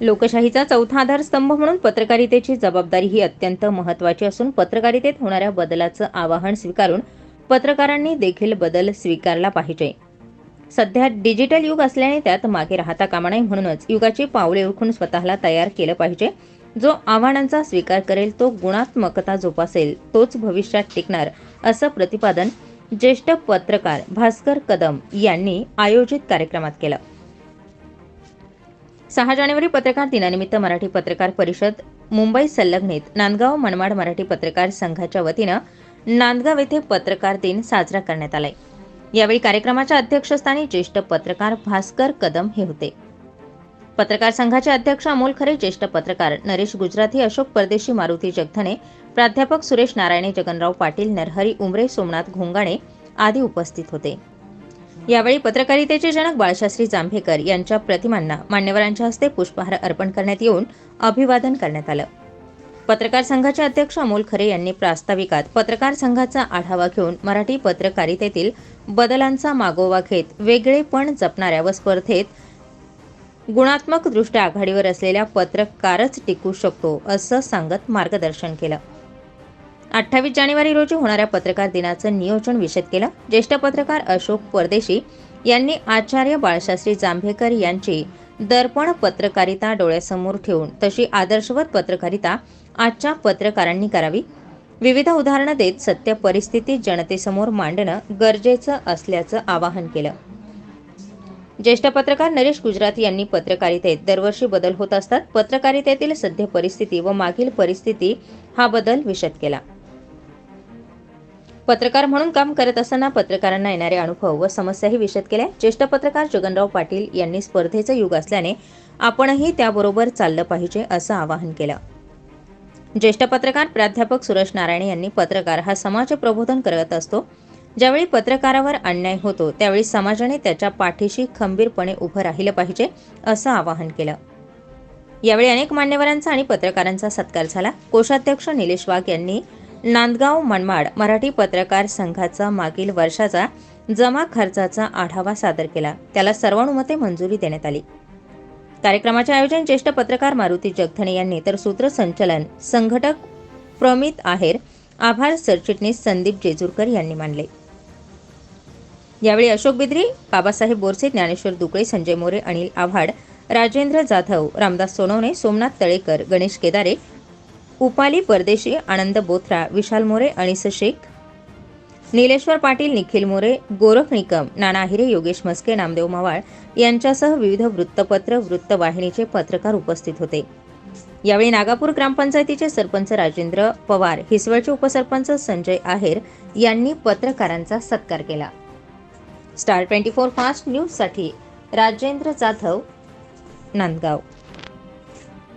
लोकशाहीचा चौथा आधारस्तंभ म्हणून पत्रकारितेची जबाबदारी ही अत्यंत महत्त्वाची असून पत्रकारितेत होणाऱ्या बदलाचं आवाहन स्वीकारून पत्रकारांनी देखील बदल स्वीकारला पाहिजे. सध्या डिजिटल युग असल्याने त्यात मागे राहता कामा नये म्हणूनच युगाची पावले ओळखून स्वतःला तयार केलं पाहिजे. जो आव्हानांचा स्वीकार करेल तो गुणात्मकता जोपासेल तोच भविष्यात टिकणार असं प्रतिपादन ज्येष्ठ पत्रकार भास्कर कदम यांनी आयोजित कार्यक्रमात केलं. सहा जानेवारी पत्रकार दिनानिमित्त मराठी पत्रकार परिषद मुंबई संलग्नित नांदगाव मनमाड मराठी पत्रकार संघाच्या वतीनं नांदगाव येथे पत्रकार दिन साजरा करण्यात आलाय. यावेळी कार्यक्रमाच्या अध्यक्षस्थानी ज्येष्ठ पत्रकार भास्कर कदम हे होते. पत्रकार संघाचे अध्यक्ष अमोल खरे ज्येष्ठ पत्रकार नरेश गुजराती अशोक परदेशी मारुती जगधने प्राध्यापक सुरेश नारायणे जगनराव पाटील नरहरी उमरे सोमनाथ घोंगाणे आदी उपस्थित होते. यावेळी पत्रकारितेचे जनक बाळशास्त्री जांभेकर यांच्या प्रतिमांना मान्यवरांच्या हस्ते पुष्पहार अर्पण करण्यात येऊन अभिवादन करण्यात आलं. पत्रकार संघाचे अध्यक्ष अमोल खरे यांनी प्रास्ताविकात पत्रकार संघाचा आढावा घेऊन मराठी पत्रकारितेतील बदलांचा मागोवा घेत वेगळेपण जपणाऱ्या व स्पर्धेत गुणात्मकदृष्ट्या आघाडीवर असलेल्या पत्रकारच टिकू शकतो असं सांगत मार्गदर्शन केलं. अठ्ठावीस जानेवारी रोजी होणाऱ्या पत्रकार दिनाचं नियोजन विषद केलं. ज्येष्ठ पत्रकार अशोक परदेशी यांनी आचार्य बाळशास्त्री जांभेकर यांची दर्पण पत्रकारिता डोळ्यासमोर ठेवून तशी आदर्शवत पत्रकारिता आजच्या पत्रकारांनी करावी. विविध उदाहरणं देत सत्य परिस्थिती जनतेसमोर मांडणं गरजेचं असल्याचं आवाहन केलं. ज्येष्ठ पत्रकार नरेश गुजराती यांनी पत्रकारितेत दरवर्षी बदल होत असतात. पत्रकारितेतील सद्य परिस्थिती व मागील परिस्थिती हा बदल विशद केला. पत्रकार म्हणून काम करत असताना पत्रकारांना येणारे अनुभव व समस्याही विषद केल्या. ज्येष्ठ पत्रकार जगनराव पाटील यांनी स्पर्धेचं युग असल्याने आपणही त्याबरोबर चाललं पाहिजे असं आवाहन केलं. ज्येष्ठ पत्रकार प्राध्यापक सुरेश नारायणे यांनी पत्रकार हा समाज प्रबोधन करत असतो. ज्यावेळी पत्रकारावर अन्याय होतो त्यावेळी समाजाने त्याच्या पाठीशी खंबीरपणे उभं राहिलं पाहिजे असं आवाहन केलं. यावेळी अनेक मान्यवरांचा आणि पत्रकारांचा सत्कार झाला. कोषाध्यक्ष निलेश वाघ यांनी नांदगाव मनमाड मराठी पत्रकार संघाचा मागील वर्षाचा जमा खर्चाचा आढावा सादर केला. त्याला सर्वानुमते मंजुरी देण्यात आली. कार्यक्रमाचे आयोजन ज्येष्ठ पत्रकार मारुती जगधने यांनी तर सूत्रसंचलन संघटक प्रमित आहेर आभार सरचिटणीस संदीप जेजूरकर यांनी मानले. यावेळी अशोक बिद्री बाबासाहेब बोरसे ज्ञानेश्वर दुकळे संजय मोरे अनिल आव्हाड राजेंद्र जाधव रामदास सोनवणे सोमनाथ तळेकर गणेश केदारे उपाली परदेशी आनंद बोथरा विशाल मोरे अनिस शेख निलेश्वर पाटील निखिल मोरे गोरख निकम नाना हिरे योगेश मस्के नामदेव मवाळ यांच्यासह विविध वृत्तपत्र वृत्तवाहिनीचे पत्रकार उपस्थित होते. यावेळी नागापूर ग्रामपंचायतीचे सरपंच राजेंद्र पवार हिसवळचे उपसरपंच संजय आहेर यांनी पत्रकारांचा सत्कार केला. स्टार ट्वेंटी फोर फास्ट न्यूजसाठी राजेंद्र जाधव नांदगाव.